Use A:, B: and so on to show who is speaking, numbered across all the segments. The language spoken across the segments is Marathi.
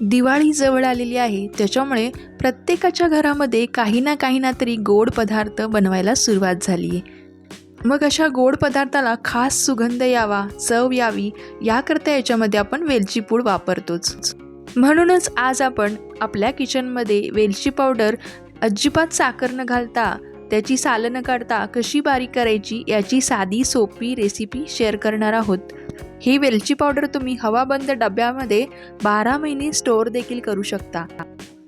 A: दिवाळी जवळ आलेली आहे त्याच्यामुळे प्रत्येकाच्या घरामध्ये काही ना काही ना तरी गोड पदार्थ बनवायला सुरुवात झाली आहे. मग अशा गोड पदार्थाला खास सुगंध यावा चव यावी याकरता याच्यामध्ये आपण वेलची पूड वापरतोच. म्हणूनच आज आपण आपल्या किचनमध्ये वेलची पावडर अजिबात साखर न घालता त्याची सालं न काढता कशी बारीक करायची याची साधी सोपी रेसिपी शेअर करणार आहोत. ही वेलची पावडर तुम्ही हवाबंद डब्यामध्ये बारा महिने स्टोअर देखील करू शकता.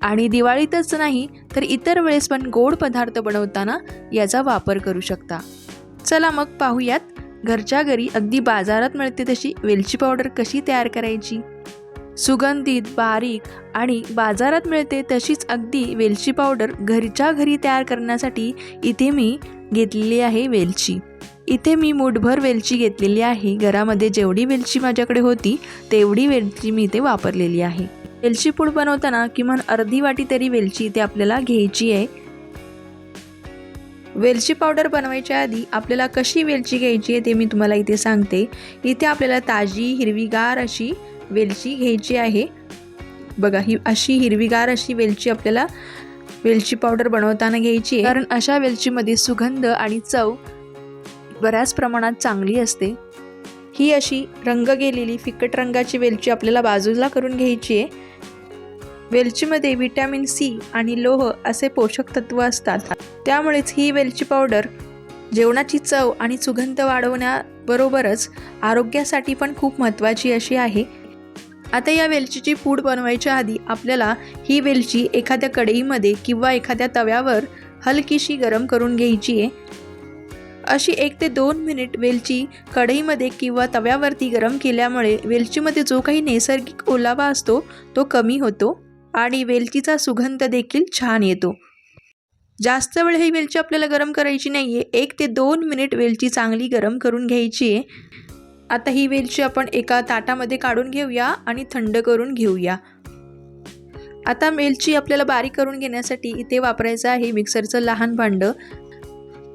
A: आणि दिवाळीतच नाही तर इतर वेळेस पण गोड पदार्थ बनवताना याचा वापर करू शकता. चला मग पाहूयात घरच्या घरी अगदी बाजारात मिळते तशी वेलची पावडर कशी तयार करायची? सुगंधित बारीक आणि बाजारात मिळते तशीच अगदी वेलची पावडर घरच्या घरी तयार करण्यासाठी इथे मी घेतलेली आहे वेलची. इथे मी मुठभर वेलची घेतलेली आहे. घरामध्ये जेवढी वेलची माझ्याकडे होती तेवढी वेलची मी इथे वापरलेली आहे. वेलची पूड बनवताना किमान अर्धी वाटी तरी वेलची इथे आपल्याला घ्यायची आहे. वेलची पावडर बनवायच्या आधी आपल्याला कशी वेलची घ्यायची आहे ते मी तुम्हाला इथे सांगते. इथे आपल्याला ताजी हिरवीगार अशी वेलची घ्यायची आहे. बघा ही अशी हिरवीगार अशी वेलची आपल्याला वेलची पावडर बनवताना घ्यायची आहे. कारण अशा वेलचीमध्ये सुगंध आणि चव बऱ्याच प्रमाणात चांगली असते. ही अशी रंग गेलेली फिकट रंगाची वेलची आपल्याला बाजूला करून घ्यायची आहे. वेलचीमध्ये व्हिटॅमिन सी आणि लोह असे पोषक तत्व असतात. त्यामुळेच ही वेलची पावडर जेवणाची चव आणि सुगंध वाढवण्याबरोबरच आरोग्यासाठी पण खूप महत्त्वाची अशी आहे. आता या वेलचीची पूड बनवायच्या आधी आपल्याला ही वेलची एखाद्या कढईमध्ये किंवा एखाद्या तव्यावर हलकीशी गरम करून घ्यायची आहे. अशी एक ते दोन मिनिट वेलची कढईमध्ये किंवा तव्यावरती गरम केल्यामुळे वेलचीमध्ये जो काही नैसर्गिक ओलावा असतो तो कमी होतो आणि वेलचीचा सुगंध देखील छान येतो. जास्त वेळ ही वेलची आपल्याला गरम करायची नाही आहे एक ते दोन मिनिट वेलची चांगली गरम करून घ्यायची आहे. आता ही वेलची आपण एका ताटामध्ये काढून घेऊया आणि थंड करून घेऊया. आता वेलची आपल्याला बारीक करून घेण्यासाठी इथे वापरायचं आहे मिक्सरचं लहान भांडं.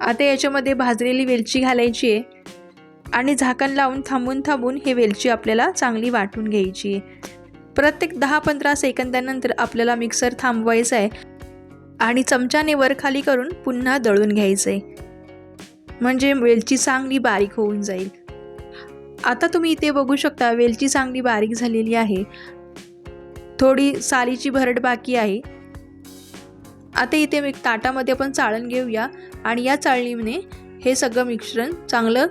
A: आता याच्यामध्ये भाजलेली वेलची घालायची आहे. आणि झाकण लावून थांबून थांबून हे वेलची आपल्याला चांगली वाटून घ्यायची आहे. प्रत्येक दहा पंधरा सेकंदानंतर आपल्याला मिक्सर थांबवायचं आहे. आणि चमच्याने वर खाली करून पुन्हा दळून घ्यायचं आहे. म्हणजे वेलची चांगली बारीक होऊन जाईल. आता तुम्ही इथे बघू शकता वेलची चांगली बारीक झालेली आहे. थोडी सालीची भरड बाकी आहे. आता इथे मी ताटामध्ये आपण चाळण घेऊया आणि या चाळणीने हे सगळं मिश्रण चांगलं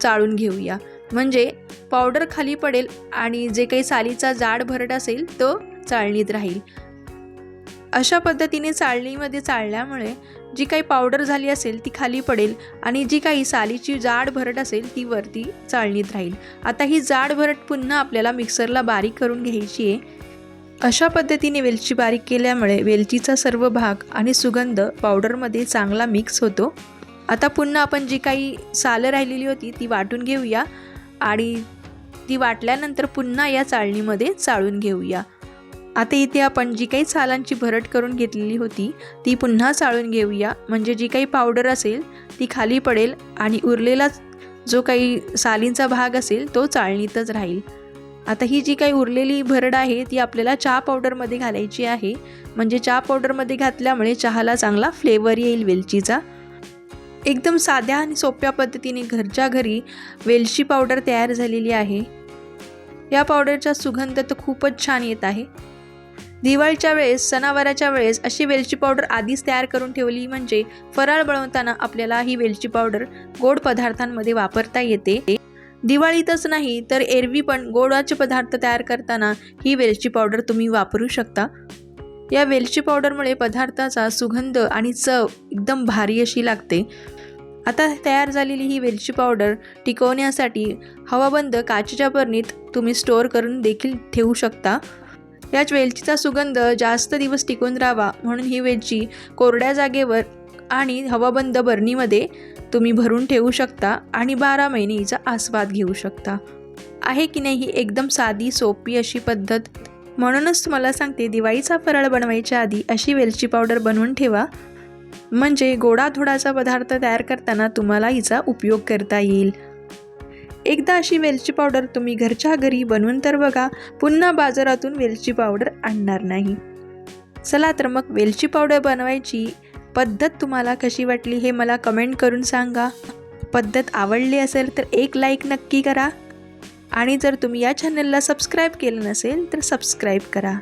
A: चाळून घेऊया. म्हणजे पावडर खाली पडेल आणि जे काही सालीचा जाड भरड असेल तो चाळणीत राहील. अशा पद्धतीने चाळणीमध्ये चाळल्यामुळे जी काही पावडर झाली असेल ती खाली पडेल आणि जी काही सालीची जाड भरट असेल ती वरती चाळणीत राहील. आता ही जाड भरट पुन्हा आपल्याला मिक्सरला बारीक करून घ्यायची आहे. अशा पद्धतीने वेलची बारीक केल्यामुळे वेलचीचा सर्व भाग आणि सुगंध पावडरमध्ये चांगला मिक्स होतो. आता पुन्हा आपण जी काही सालं राहिलेली होती ती वाटून घेऊया आणि ती वाटल्यानंतर पुन्हा या चाळणीमध्ये चाळून घेऊया. आता इथे आपण जी काही सालांची भरट करून घेतलेली होती ती पुन्हा चाळून घेऊया. म्हणजे जी काही पावडर असेल ती खाली पडेल आणि उरलेला जो काही सालींचा भाग असेल तो चाळणीतच राहील. आता ही जी काही उरलेली भरड आहे ती आपल्याला चहा पावडरमध्ये घालायची आहे. म्हणजे चहा पावडरमध्ये घातल्यामुळे चहाला चांगला फ्लेवर येईल वेलचीचा. एकदम साध्या आणि सोप्या पद्धतीने घरच्या घरी वेलची पावडर तयार झालेली आहे. या पावडरचा सुगंध तर खूपच छान येत आहे. दिवाळीच्या वेळेस सणावाराच्या वेळेस अशी वेलची पावडर आधीच तयार करून ठेवली म्हणजे फराळ बनवताना आपल्याला ही वेलची पावडर गोड पदार्थांमध्ये वापरता येते. दिवाळीतच नाही तर एरवी पण गोडाचे पदार्थ तयार करताना ही वेलची पावडर तुम्ही वापरू शकता. या वेलची पावडरमुळे पदार्थाचा सुगंध आणि चव एकदम भारी अशी लागते. आता तयार झालेली ही वेलची पावडर टिकवण्यासाठी हवाबंद काचेच्या बरणीत तुम्ही स्टोअर करून देखील ठेवू शकता. याच वेलचीचा सुगंध जास्त दिवस टिकून राहावा म्हणून ही वेलची कोरड्या जागेवर आणि हवाबंद बरणीमध्ये तुम्ही भरून ठेवू शकता आणि बारा महिने हिचा आस्वाद घेऊ शकता. आहे की नाही ही एकदम साधी सोपी अशी पद्धत? म्हणूनच तुम्हाला सांगते दिवाळीचा फराळ बनवायच्या आधी अशी वेलची पावडर बनवून ठेवा. म्हणजे गोडाधोडाचा पदार्थ तयार करताना तुम्हाला हिचा उपयोग करता येईल. एकदा अशी वेलची पावडर तुम्ही घरच्या घरी बनवून तर बघा पुन्हा बाजारातून वेलची पावडर आणणार नाही. चला तर मग वेलची पावडर बनवायची. पद्धत तुम्हाला कशी वाटली हे मला कमेंट करून सांगा. पद्धत आवडली असेल तर एक लाईक नक्की करा. आणि जर तुम्ही या चॅनलला सबस्क्राईब केलं नसेल तर सबस्क्राईब करा.